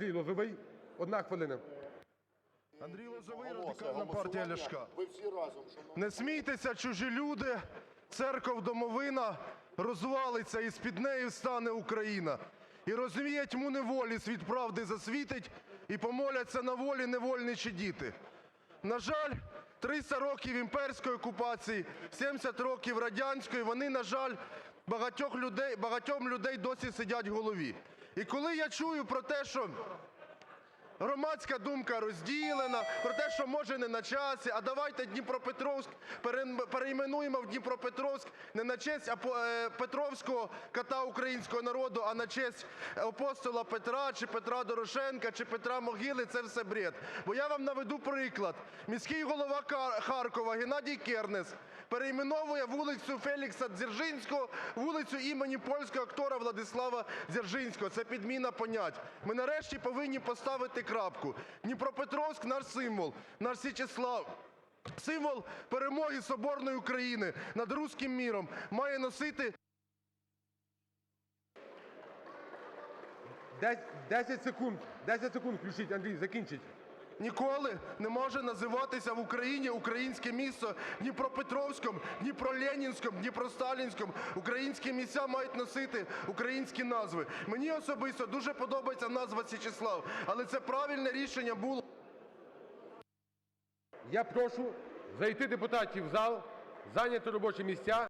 Андрій Лозовий, одна хвилина. Андрій Лозовий, радикальна партія. Ляшка. Не смійтеся, чужі люди, церков домовина розвалиться, і з-під неї стане Україна. І розвіє тьму неволі, світ правди засвітить, і помоляться на волі невольничі діти. На жаль, 300 років імперської окупації, 70 років радянської, вони, на жаль, багатьох людей, багатьом людей досі сидять в голові. І коли я чую про те, що Громадська думка розділена про те, що може не на часі, а давайте Дніпропетровськ перейменуємо в Дніпропетровськ не на честь е, Петровського кота українського народу, а на честь апостола Петра, чи Петра Дорошенка, чи Петра Могили. Це все бред. Бо я вам наведу приклад. Міський голова Харкова Геннадій Кернес перейменовує вулицю Фелікса Дзержинського вулицю імені польського актора Владислава Дзержинського. Це підміна понять. Ми нарешті повинні поставити. Дніпропетровськ – наш символ, наш Січеслав. Символ перемоги Соборної України над руським міром має носити 10 секунд, 10 секунд включіть, Андрій, закінчіть. Ніколи не може називатися в Україні українське місто Дніпропетровськом, Дніпроленінськом, Дніпросталінськом. Українські місця мають носити українські назви. Мені особисто дуже подобається назва Січеслав, але це правильне рішення було. Я прошу зайти депутатів в зал, зайняти робочі місця.